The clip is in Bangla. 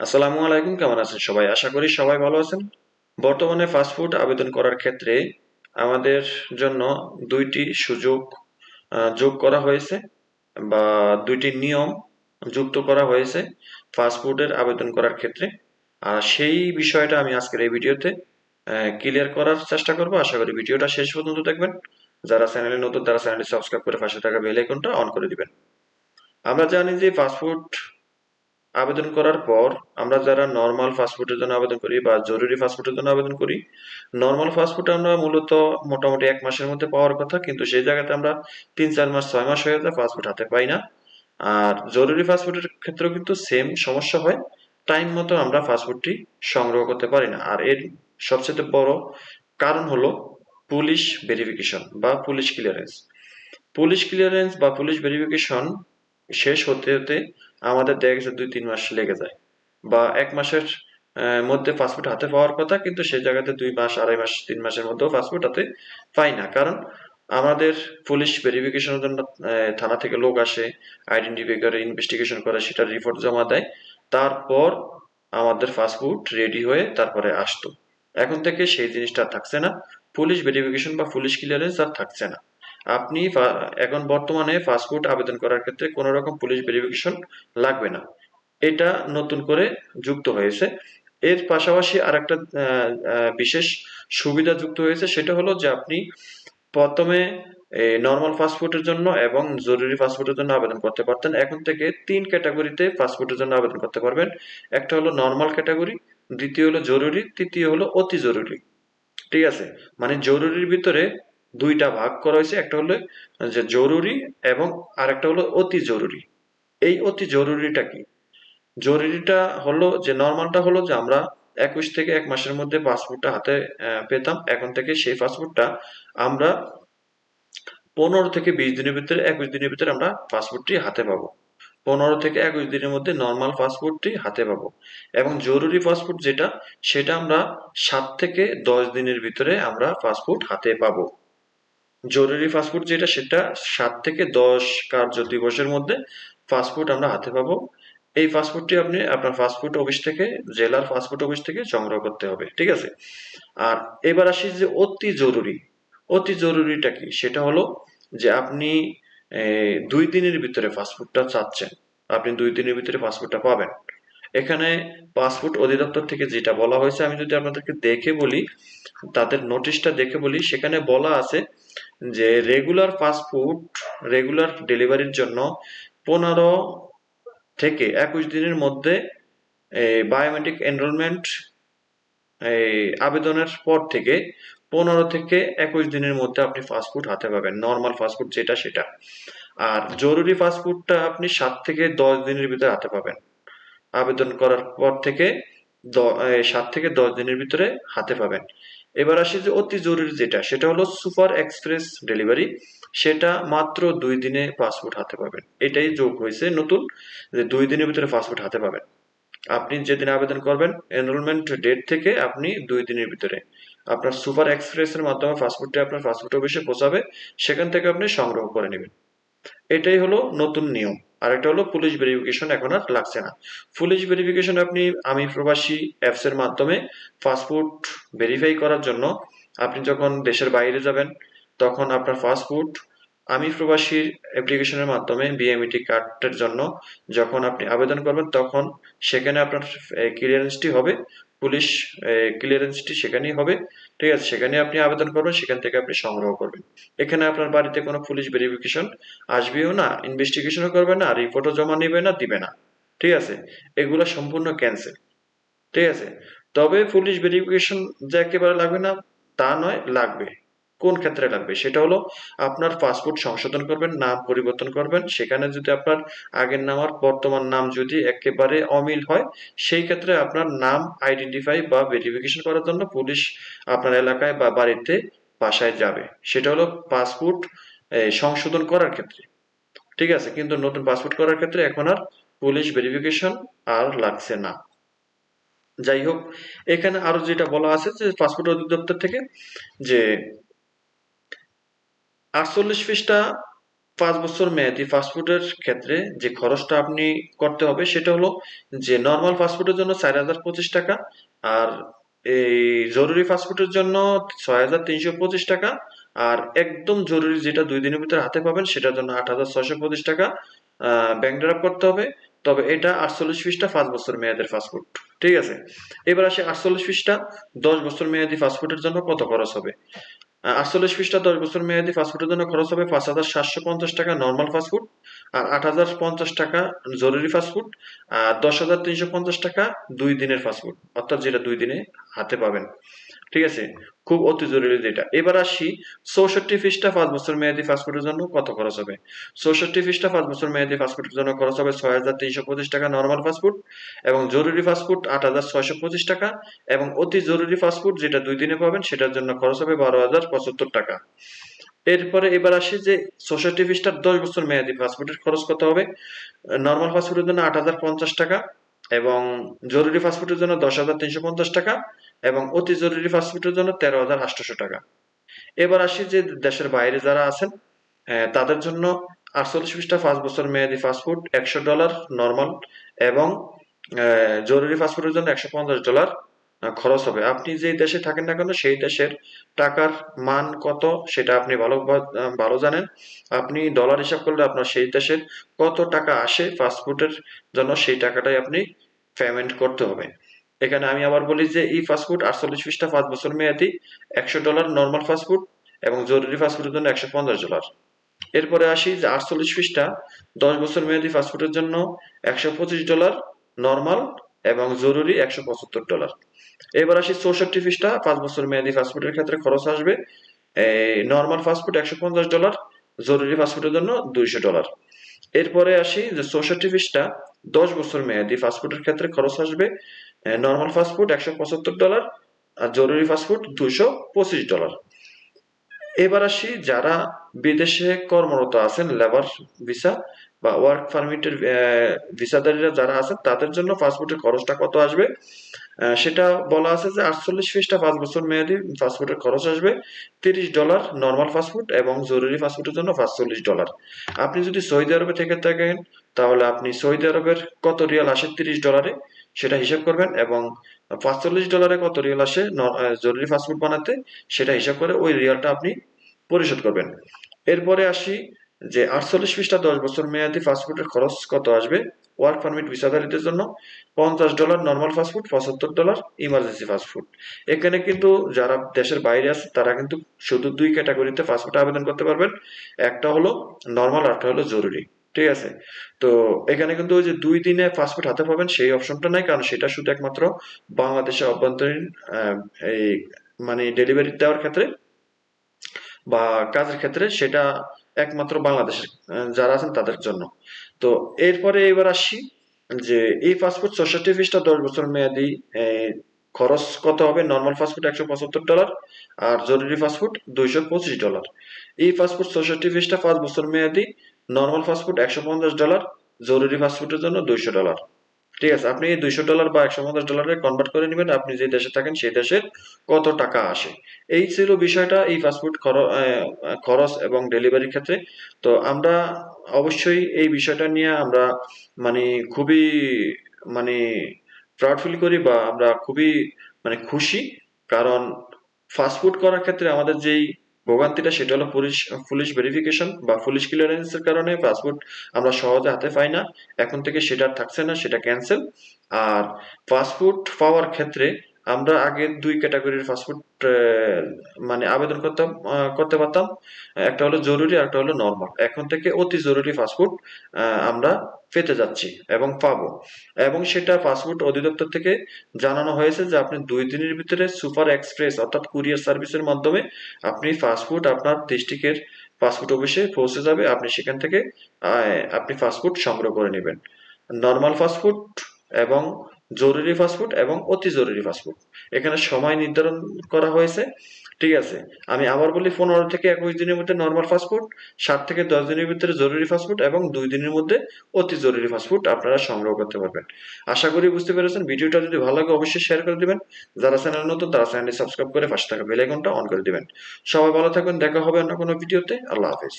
আসসালামু আলাইকুম, কেমন আছেন সবাই? আশা করি সবাই ভালো আছেন। বর্তমানে ফাস্টফুড আবেদন করার ক্ষেত্রে আমাদের জন্য দুইটি সুযোগ যোগ করা হয়েছে বা দুইটি নিয়ম যুক্ত করা হয়েছে ফাস্টফুডের আবেদন করার ক্ষেত্রে। আর সেই বিষয়টা আমি আজকের এই ভিডিওতে ক্লিয়ার করার চেষ্টা করব। আশা করি ভিডিওটা শেষ পর্যন্ত দেখবেন। যারা চ্যানেলে নতুন, তারা চ্যানেলটি সাবস্ক্রাইব করে পাশে থাকা বেল আইকনটা অন করে দিবেন। আমরা জানি যে ফাস্টফুড আবেদন করার পর আমরা যারা নর্মাল ফাস্টফুডের জন্য আবেদন করি বা জরুরি ফাস্টফুডের জন্য আবেদন করি নর্মাল ফাস্টফুড আমরা মূলত মোটামুটি এক মাসের মধ্যে পাওয়ার কথা, কিন্তু সেই জায়গাতে আমরা তিন, চার মাস, ছয় মাস হয়ে যায় ফাস্টফুড হাতে পাই না। আর জরুরি ফাস্টফুডের ক্ষেত্রেও কিন্তু সেম সমস্যা হয় টাইম মতো আমরা ফাস্টফুডটি সংগ্রহ করতে পারি না। আর এর সবচেয়ে বড় কারণ হলো পুলিশ ভেরিফিকেশন বা পুলিশ ক্লিয়ারেন্স পুলিশ ক্লিয়ারেন্স বা পুলিশ ভেরিফিকেশন শেষ হতে হতে আমাদের দেখা গেছে দুই, তিন মাস লেগে যায়। বা এক মাসের মধ্যে পাসপোর্ট হাতে পাওয়ার কথা, কিন্তু সেই জায়গাতে দুই মাস, আড়াই মাস, তিন মাসের মধ্যেও পাসপোর্ট হাতে পাই না। কারণ আমাদের পুলিশ ভেরিফিকেশনের জন্য থানা থেকে লোক আসে আইডেন্টিফাই করে ইনভেস্টিগেশন করে, সেটা রিপোর্ট জমা দেয়। তারপর আমাদের পাসপোর্ট রেডি হয়ে তারপরে আসতো। এখন থেকে সেই জিনিসটা থাকছে না। পুলিশ ভেরিফিকেশন বা পুলিশ ক্লিয়ারেন্স আর থাকছে না। আপনি এখন বর্তমানে পাসপোর্ট আবেদন করার ক্ষেত্রে কোনো রকম পুলিশ ভেরিফিকেশন লাগবে না। এটা নতুন করে যুক্ত হয়েছে। এর পাশাপাশি আরেকটা বিশেষ সুবিধা যুক্ত হয়েছে, সেটা হলো যে আপনি প্রথমে নর্মাল পাসপোর্টের জন্য এবং জরুরি পাসপোর্টের জন্য আবেদন করতে পারতেন। এখন থেকে তিন ক্যাটাগরিতে পাসপোর্টের জন্য আবেদন করতে পারবেন। একটা হলো নর্মাল ক্যাটাগরি দ্বিতীয় হলো জরুরি, তৃতীয় হলো অতি জরুরি। ঠিক আছে? মানে জরুরির ভিতরে দুইটা ভাগ করা হয়েছে, একটা হলো যে জরুরি এবং আরেকটা হলো অতি জরুরি। এই অতি জরুরিটা কি? জরুরিটা হলো যে, নর্মালটা হলো যে আমরা একুশ থেকে এক মাসের মধ্যে পাসপোর্টটা হাতে পেতাম। এখন থেকে সেই পাসপোর্টটা আমরা পনেরো থেকে বিশ দিনের ভিতরে, একুশ দিনের ভিতরে আমরা পাসপোর্টটি হাতে পাবো। পনেরো থেকে একুশ দিনের মধ্যে নর্মাল পাসপোর্টটি হাতে পাবো। এবং জরুরি পাসপোর্ট যেটা, সেটা আমরা সাত থেকে দশ দিনের ভিতরে আমরা পাসপোর্ট হাতে পাবো। জরুরি ফাস্টফুড যেটা, সেটা সাত থেকে দশ কার্য দিবসের মধ্যে পাসপোর্ট আমরা হাতে পাবো। এই পাসপোর্টটি আপনি, আপনার ফাস্টফুড অফিস থেকে, জেলার ফাস্টফুড অফিস থেকে সংগ্রহ করতে হবে, ঠিক আছে? আর এবার আসি যে অতি জরুরি, অতি জরুরিটা কি? সেটা হলো যে আপনি দুই দিনের ভিতরে ফাস্টফুডটা চাচ্ছেন, আপনি দুই দিনের ভিতরে ফাস্টফুডটা পাবেন। এখানে পাসপোর্ট অধিদপ্তর থেকে যেটা বলা হয়েছে, আমি যদি আপনাদেরকে দেখে বলি, তাদের নোটিশটা দেখে বলি, সেখানে বলা আছে যে রেগুলার পাসপোর্ট রেগুলার ডেলিভারির জন্য পনেরো থেকে একুশ দিনের মধ্যে বায়োমেট্রিক এনরোলমেন্ট আবেদনের পর থেকে পনেরো থেকে একুশ দিনের মধ্যে আপনি পাসপোর্ট হাতে পাবেন নর্মাল পাসপোর্ট যেটা সেটা। আর জরুরি পাসপোর্টটা আপনি সাত থেকে দশ দিনের ভিতরে হাতে পাবেন। আবেদন করার পর থেকে সাত থেকে দশ দিনের ভিতরে হাতে পাবেন। এবার আসি যে অতি জরুরি যেটা, সেটা হলো সুপার এক্সপ্রেস ডেলিভারি। সেটা মাত্র দুই দিনে পাসপোর্ট হাতে পাবেন। এটাই যোগ হয়েছে নতুন যে দুই দিনের ভিতরে পাসপোর্ট হাতে পাবেন। আপনি যেদিন আবেদন করবেন এনরোলমেন্ট ডেট থেকে আপনি দুই দিনের ভিতরে আপনার সুপার এক্সপ্রেসের মাধ্যমে পাসপোর্টটি আপনার পাসপোর্ট অফিসে পৌঁছাবে, সেখান থেকে আপনি সংগ্রহ করে নেবেন। এটাই হলো নতুন নিয়ম। আর একটা হলো পুলিশ ভেরিফিকেশন এখন আর লাগছে না। পুলিশ ভেরিফিকেশন আপনি, আমি প্রবাসী অ্যাপস এর মাধ্যমে পাসপোর্ট ভেরিফাই করার জন্য আপনি যখন দেশের বাইরে যাবেন, তখন আপনার পাসপোর্ট আমি প্রবাসীর অ্যাপ্লিকেশনের মাধ্যমে বিএমইটি কার্ডের জন্য যখন আপনি আবেদন করবেন, তখন সেখানে আপনার ক্লিয়ারেন্সটি হবে। পুলিশ ক্লিয়ারেন্সটি সেখানেই হবে। ঠিক আছে, সেখানে আপনি আবেদন করবেন, সেখান থেকে আপনি সংগ্রহ করবেন। এখানে আপনার বাড়িতে কোনো পুলিশ ভেরিফিকেশন আসবেও না ইনভেস্টিগেশনও করবে না রিপোর্টও জমা নেবে না, দিবে না। ঠিক আছে, এগুলো সম্পূর্ণ ক্যান্সেল ঠিক আছে, তবে পুলিশ ভেরিফিকেশন যে একেবারে লাগবে না, তা নয়, লাগবে। কোন ক্ষেত্রে লাগবে? সেটা হলো আপনার পাসপোর্ট সংশোধন করবেন, নাম পরিবর্তন করবেন। সেখানে যদি আপনার আগের নাম আর বর্তমান নাম যদি একেবারে অমিল হয়, সেই ক্ষেত্রে আপনার নাম আইডেন্টিফাই বা ভেরিফিকেশন করার জন্য পুলিশ আপনার এলাকায় বা বাড়িতে বাসায় যাবে। সেটা হলো পাসপোর্ট সংশোধন করার ক্ষেত্রে। ঠিক আছে? কিন্তু নতুন পাসপোর্ট করার ক্ষেত্রে এখন আর পুলিশ ভেরিফিকেশন আর লাগছে না। যাই হোক, এখানে আরও যেটা বলা আছে যে পাসপোর্ট অধিদপ্তর থেকে যে আটচল্লিশ পিসটা পাঁচ বছর মেয়াদি ফাস্টফুডের ক্ষেত্রে যে খরচটা আপনি করতে হবে সেটা হলো যে নর্মাল ফাস্টফুডের জন্য চার হাজার পঁচিশ টাকা আর এই জরুরি ফাস্টফুডের জন্য ছয় হাজার তিনশো পঁচিশ টাকা আর একদম জরুরি যেটা দুই দিনের ভিতরে হাতে পাবেন সেটার জন্য আট হাজার ছয়শো পঁচিশ টাকা ব্যাংক ড্রাফট করতে হবে। তবে এটা আটচল্লিশ পিসটা পাঁচ বছর মেয়াদের ফাস্টফুড ঠিক আছে? এবার আসে আটচল্লিশ পিসটা দশ বছর মেয়াদি ফাস্টফুডের জন্য কত খরচ হবে? আটচল্লিশ পিসটা দশ বছর মেয়াদি ফাস্টফুডের জন্য খরচ হবে পাঁচ হাজার সাতশো পঞ্চাশ টাকা নর্মাল ফাস্টফুড আর আট হাজার পঞ্চাশ টাকা জরুরি ফাস্টফুড আর দশ হাজার তিনশো পঞ্চাশ টাকা দুই দিনের ফাস্টফুড অর্থাৎ যেটা দুই দিনে হাতে পাবেন। ঠিক আছে? খুব অতি জরুরি যেটা এবার আসি, চৌষট্টি ফিসটা পাঁচ বছর মেয়াদি ফাস্টফুডের জন্য কত খরচ হবে? চৌষট্টি ফিসটা পাঁচ বছর মেয়াদি ফাস্টফুডের জন্য খরচ হবে ছয় হাজার তিনশো পঁচিশ টাকা নর্মাল ফাস্টফুড এবং জরুরি ফাস্টফুড আট হাজার ছয়শো পঁচিশ টাকা এবং অতি জরুরি ফাস্টফুড যেটা দুই দিনে পাবেন সেটার জন্য খরচ হবে বারো হাজার পঁচাত্তর টাকা। এরপরে এবার আসি যে চৌষট্টি ফিসটার দশ বছর মেয়াদি ফাস্টফুডের খরচ কত হবে? নর্মাল ফাস্টফুডের জন্য আট হাজার পঞ্চাশ টাকা এবং জরুরি ফাস্টফুডের জন্য দশ হাজার তিনশো পঞ্চাশ টাকা এবং অতি জরুরি ফাস্টফুডের জন্য তেরো হাজার আটশোশো টাকা। এবার আসি যে দেশের বাইরে যারা আছেন তাদের জন্য আটচল্লিশ পিসটা পাঁচ বছর মেয়াদি ফাস্টফুড একশো ডলার নর্মাল এবং জরুরি ফাস্টফুডের জন্য একশো পঞ্চাশ ডলার খরচ হবে। আপনি যে দেশে থাকেন না কেন, সেই দেশের টাকার মান কত সেটা আপনি ভালো ভালো জানেন। আপনি ডলার হিসাব করলে আপনার সেই দেশের কত টাকা আসে ফাস্টফুডের জন্য, সেই টাকাটাই আপনি পেমেন্ট করতে হবে। এখানে আমি আবার বলি যে, এই ফাস্টফুড আটচল্লিশ পিসটা পাঁচ বছর মেয়াদি, একশো ডলার নর্মাল ফাস্টফুড এবং জরুরি ফাস্টফুডের জন্য একশো পঞ্চাশ ডলার এরপরে আসি যে, আটচল্লিশ পিসটা দশ বছর মেয়াদি ফাস্টফুডের জন্য একশো পঁচিশ ডলার নর্মাল এবং জরুরি একশো পঁচাত্তর ডলার এবার আসি চৌষট্টি পিসটা পাঁচ বছর মেয়াদি ফাস্টফুডের ক্ষেত্রে খরচ আসবে। নর্মাল ফাস্টফুড একশো পঞ্চাশ ডলার জরুরি ফাস্টফুডের জন্য দুইশো ডলার এরপরে আসি যে, চৌষট্টি পিসটা দশ বছর মেয়াদি ফাস্টফুডের ক্ষেত্রে খরচ আসবে। নর্মাল ফাস্টফুড একশো পঁচাত্তর ডলার আর জরুরি ফাস্টফুড দুশো পঁচিশ ডলার এবার আসি যারা বিদেশে কর্মরত আছেন লেবার ভিসা বা ওয়ার্ক পারমিটের ভিসাদারীরা যারা আছেন, তাদের জন্য পাসপোর্টের খরচটা কত আসবে? সেটা বলা আছে যে আটচল্লিশ ফিসটা পাঁচ বছর মেয়াদি পাসপোর্টের খরচ আসবে। তিরিশ ডলার নর্মাল পাসপোর্ট এবং জরুরি পাসপোর্টের জন্য পাঁচচল্লিশ ডলার আপনি যদি সৌদি আরবে থেকে থাকেন, তাহলে আপনি সৌদি আরবের কত রিয়াল আসে? তিরিশ ডলারে সেটা হিসাব করবেন এবং পাঁচচল্লিশ ডলারে কত রিয়াল আসে? জরুরি পাসপোর্ট বানাতে, সেটা হিসাব করে ওই রিয়ালটা আপনি পরিশোধ করবেন। এরপরে আসি যে আটচল্লিশ পৃষ্ঠা, দশ বছর মেয়াদি পাসপোর্টের খরচ কত আসবে? ওয়ার্ক পারমিট ভিসাধারীদের জন্য পঞ্চাশ ডলার নর্মাল ফাস্টফুড পঁচাত্তর ডলার ইমার্জেন্সি ফাস্টফুড এখানে কিন্তু যারা দেশের বাইরে আছে, তারা কিন্তু শুধু দুই ক্যাটাগরিতে পাসপোর্ট আবেদন করতে পারবেন। একটা হলো নর্মাল আর একটা হলো জরুরি। ঠিক আছে? তো এখানে কিন্তু ওই যে দুই দিনে পাসপোর্ট হাতে পাবেন সেই অপশনটা নাই, কারণ সেটা শুধু একমাত্র বাংলাদেশের অভ্যন্তরীণ এই মানে ডেলিভারি দেওয়ার ক্ষেত্রে বা কাজের ক্ষেত্রে সেটা একমাত্র বাংলাদেশের যারা আছেন তাদের জন্য। তো এরপরে এবার আসি যে এই পাসপোর্ট চৌষট্টি ফিসটা দশ বছর মেয়াদি খরচ কত হবে? নর্মাল পাসপোর্ট একশো পঁচাত্তর ডলার আর জরুরি পাসপোর্ট দুইশো পঁচিশ ডলার এই পাসপোর্ট চৌষট্টি ফিসটা পাঁচ বছর মেয়াদি নর্মাল পাসপোর্ট একশো পঞ্চাশ ডলার জরুরি ফাস্টফুডের জন্য দুইশো ডলার ঠিক আছে, আপনি এই দুইশো ডলার বা একশো পঞ্চাশ ডলারে কনভার্ট করে নেবেন, আপনি যে দেশে থাকেন সেই দেশের কত টাকা আসে। এই ছিল বিষয়টা এই ফাস্টফুড খরচ এবং ডেলিভারির ক্ষেত্রে। তো আমরা অবশ্যই এই বিষয়টা নিয়ে আমরা মানে খুবই মানে প্রাউড ফিল করি বা আমরা খুবই মানে খুশি। কারণ ফাস্টফুড করার ক্ষেত্রে আমাদের যেই ভোগান্তিটা সেটা হলো পুলিশ পুলিশ ভেরিফিকেশন বা পুলিশ ক্লিয়ারেন্সের কারণে পাসপোর্ট আমরা সহজে হাতে পাই না। এখন থেকে সেটা থাকছে না, সেটা ক্যান্সেল আর পাসপোর্ট পাওয়ার ক্ষেত্রে আমরা আগে দুই ক্যাটাগরির পাসপোর্ট মানে আবেদন করতাম করতে পারতাম। একটা হলো জরুরি আর একটা হলো নর্মাল এখন থেকে অতি জরুরি পাসপোর্ট আমরা পেতে যাচ্ছি এবং পাবো। এবং সেটা পাসপোর্ট অধিদপ্তর থেকে জানানো হয়েছে যে আপনি দুই দিনের ভিতরে সুপার এক্সপ্রেস অর্থাৎ কুরিয়ার সার্ভিসের মাধ্যমে আপনি পাসপোর্ট আপনার ডিস্ট্রিক্টের পাসপোর্ট অফিসে পৌঁছে যাবে। আপনি সেখান থেকে আপনি পাসপোর্ট সংগ্রহ করে নেবেন। নর্মাল পাসপোর্ট এবং জরুরি ফাস্টফুড এবং অতি জরুরি ফাস্টফুড এখানে সময় নির্ধারণ করা হয়েছে। ঠিক আছে, আমি আবার বলি পনেরো থেকে একুশ দিনের মধ্যে নর্মাল ফাস্টফুড সাত থেকে দশ দিনের ভিতরে জরুরি ফাস্টফুড এবং দুই দিনের মধ্যে অতি জরুরি ফাস্টফুড আপনারা সংগ্রহ করতে পারবেন। আশা করি বুঝতে পেরেছেন। ভিডিওটা যদি ভালো লাগে অবশ্যই শেয়ার করে দিবেন। যারা চ্যানেল নতুন, তারা চ্যানেলটি সাবস্ক্রাইব করে পাশে থাকা বেল আইকনটা অন করে দিবেন। সবাই ভালো থাকবেন। দেখা হবে অন্য কোনো ভিডিওতে। আল্লাহ হাফেজ।